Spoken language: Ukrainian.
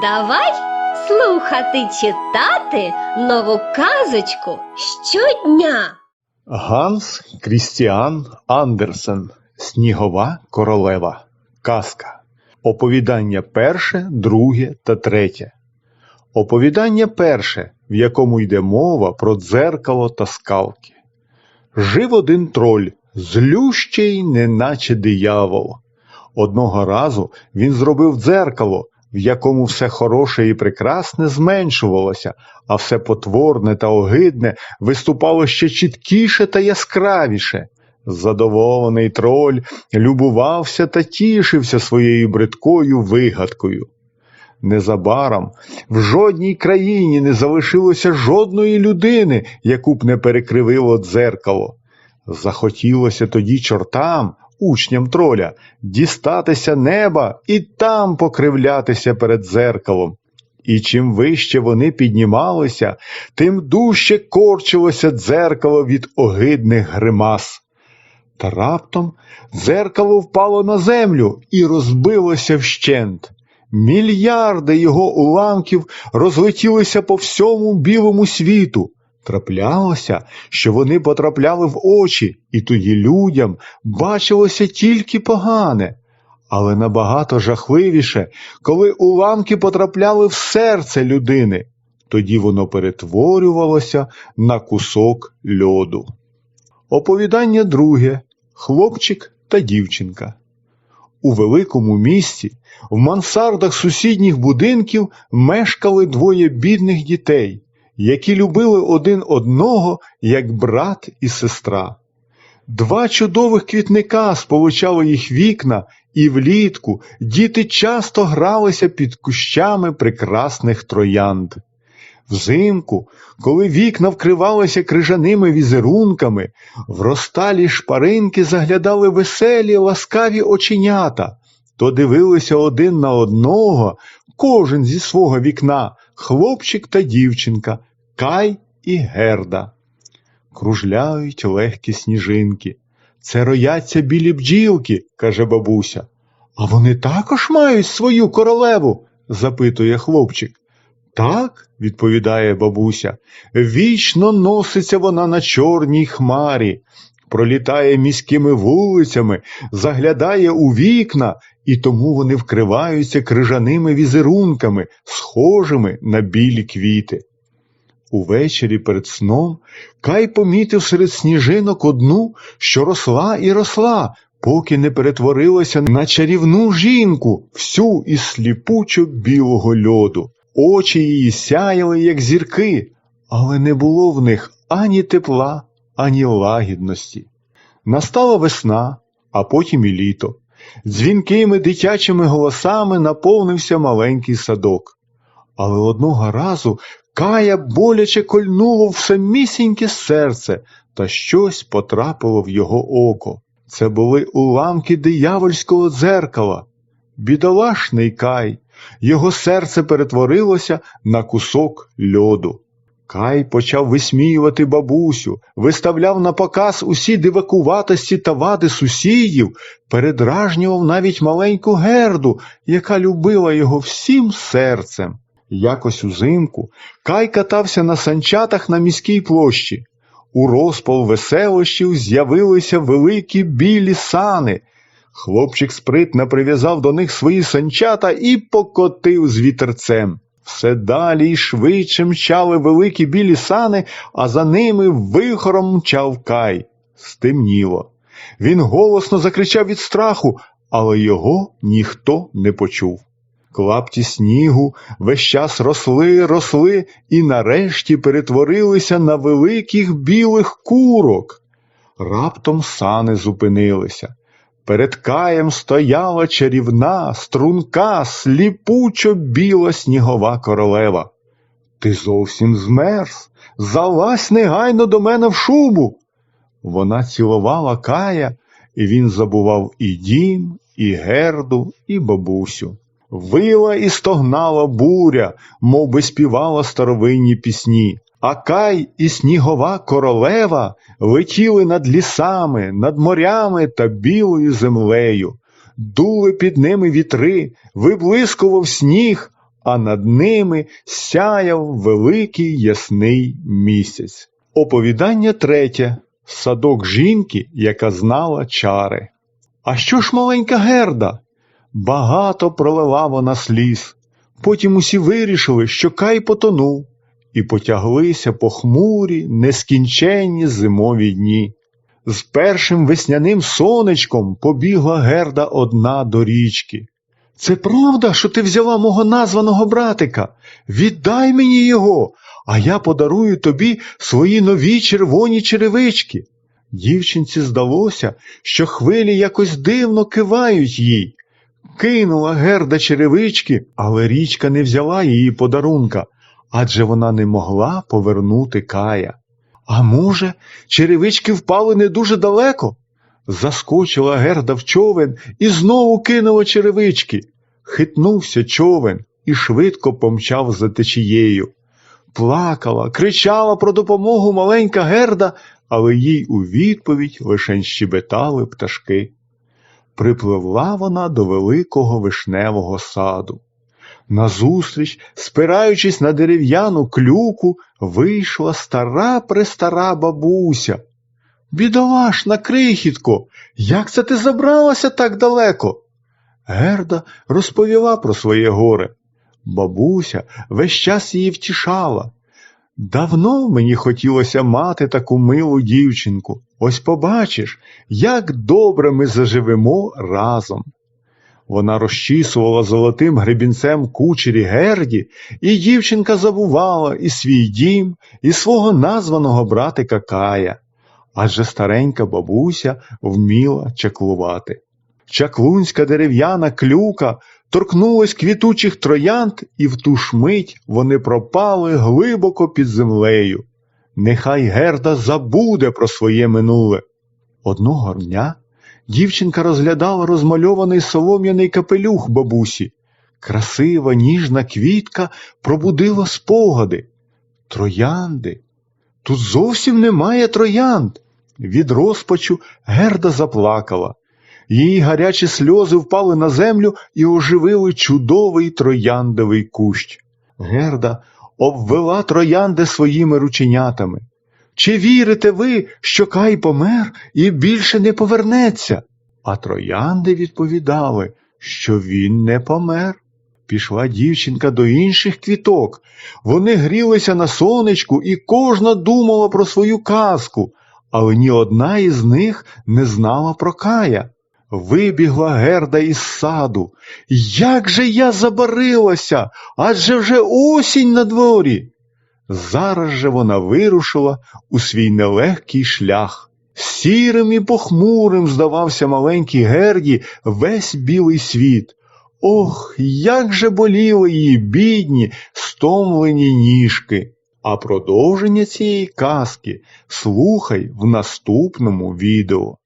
Давай слухати читати нову казочку щодня. Ганс Крістіан Андерсен Снігова королева. Казка. Оповідання перше, друге та третє. Оповідання перше, в якому йде мова про дзеркало та скалки. Жив один троль, злющий, неначе диявол. Одного разу він зробив дзеркало, в якому все хороше і прекрасне зменшувалося, а все потворне та огидне виступало ще чіткіше та яскравіше. Задоволений троль любувався та тішився своєю бридкою вигадкою. Незабаром в жодній країні не залишилося жодної людини, яку б не перекривило дзеркало. Захотілося тоді чортам, учням троля, дістатися неба і там покривлятися перед дзеркалом. І чим вище вони піднімалися, тим дужче корчилося дзеркало від огидних гримас. Та раптом дзеркало впало на землю і розбилося вщент. Мільярди його уламків розлетілися по всьому білому світу. Траплялося, що вони потрапляли в очі, і тоді людям бачилося тільки погане. Але набагато жахливіше, коли уламки потрапляли в серце людини, тоді воно перетворювалося на кусок льоду. Оповідання друге Хлопчик та дівчинка. У великому місті, в мансардах сусідніх будинків мешкали двоє бідних дітей, які любили один одного як брат і сестра. Два чудових квітника сполучали їх вікна, і влітку діти часто гралися під кущами прекрасних троянд. Взимку, коли вікна вкривалися крижаними візерунками, в розталі шпаринки заглядали веселі ласкаві оченята, то дивилися один на одного, кожен зі свого вікна, хлопчик та дівчинка, Кай і Герда. Кружляють легкі сніжинки. Це рояться білі бджілки, каже бабуся. А вони також мають свою королеву? запитує хлопчик. Так, відповідає бабуся, вічно носиться вона на чорній хмарі, пролітає міськими вулицями, заглядає у вікна, і тому вони вкриваються крижаними візерунками, схожими на білі квіти. Увечері перед сном Кай помітив серед сніжинок одну, що росла і росла, поки не перетворилася на чарівну жінку, всю із сліпучо білого льоду. Очі її сяяли, як зірки, але не було в них ані тепла, ані лагідності. Настала весна, а потім і літо. Дзвінкими дитячими голосами наповнився маленький садок. Але одного разу Кая боляче кольнуло в самісіньке серце, та щось потрапило в його око. Це були уламки диявольського дзеркала. Бідолашний Кай, його серце перетворилося на кусок льоду. Кай почав висміювати бабусю, виставляв на показ усі дивакуватості та вади сусідів, передражнював навіть маленьку герду, яка любила його всім серцем. Якось узимку Кай катався на санчатах на міській площі. У розпал веселощів з'явилися великі білі сани. Хлопчик спритно прив'язав до них свої санчата і покотив з вітерцем. Все далі й швидше мчали великі білі сани, а за ними вихором мчав Кай. Стемніло. Він голосно закричав від страху, але його ніхто не почув. Клапті снігу весь час росли, росли і нарешті перетворилися на великих білих курок. Раптом сани зупинилися. Перед каєм стояла чарівна, струнка, сліпучо біла снігова королева. Ти зовсім змерз. Залазь негайно до мене в шубу. Вона цілувала кая, і він забував і дім, і герду, і бабусю. Вила і стогнала буря, мов би співала старовинні пісні. А Кай і снігова королева летіли над лісами, над морями та білою землею. Дули під ними вітри, виблискував сніг, а над ними сяяв великий ясний місяць. Оповідання третє. Садок жінки, яка знала чари. А що ж маленька Герда? Багато пролила вона сліз. Потім усі вирішили, що Кай потонув, і потяглися похмурі, нескінченні зимові дні. З першим весняним сонечком побігла Герда одна до річки. Це правда, що ти взяла мого названого братика? Віддай мені його, а я подарую тобі свої нові червоні черевички. Дівчинці здалося, що хвилі якось дивно кивають їй. Кинула Герда черевички, але річка не взяла її подарунка, адже вона не могла повернути кая. А може, черевички впали не дуже далеко? Заскочила Герда в човен і знову кинула черевички. Хитнувся човен і швидко помчав за течією. Плакала, кричала про допомогу маленька Герда, але їй у відповідь лише щебетали пташки. Припливла вона до великого вишневого саду. Назустріч, спираючись на дерев'яну клюку, вийшла стара престара бабуся. Бідолашна крихітко, як це ти забралася так далеко? Герда розповіла про своє горе. Бабуся весь час її втішала. Давно мені хотілося мати таку милу дівчинку. Ось побачиш, як добре ми заживемо разом. Вона розчісувала золотим гребінцем кучері Герді, і дівчинка забувала і свій дім, і свого названого братика Кая, адже старенька бабуся вміла чаклувати. Чаклунська дерев'яна клюка торкнулась квітучих троянд, і в ту ж мить вони пропали глибоко під землею. Нехай Герда забуде про своє минуле. Одного дня дівчинка розглядала розмальований солом'яний капелюх бабусі. Красива ніжна квітка пробудила спогади. Троянди. Тут зовсім немає троянд. Від розпачу Герда заплакала. Її гарячі сльози впали на землю і оживили чудовий трояндовий кущ. Герда обвела троянди своїми рученятами. Чи вірите ви, що Кай помер і більше не повернеться? А троянди відповідали, що він не помер. Пішла дівчинка до інших квіток. Вони грілися на сонечку, і кожна думала про свою казку, але ні одна із них не знала про Кая. Вибігла Герда із саду. Як же я забарилася, адже вже осінь на дворі. Зараз же вона вирушила у свій нелегкий шлях. Сірим і похмурим здавався маленькій Герді весь білий світ. Ох, як же боліли її бідні, стомлені ніжки. А продовження цієї казки слухай в наступному відео.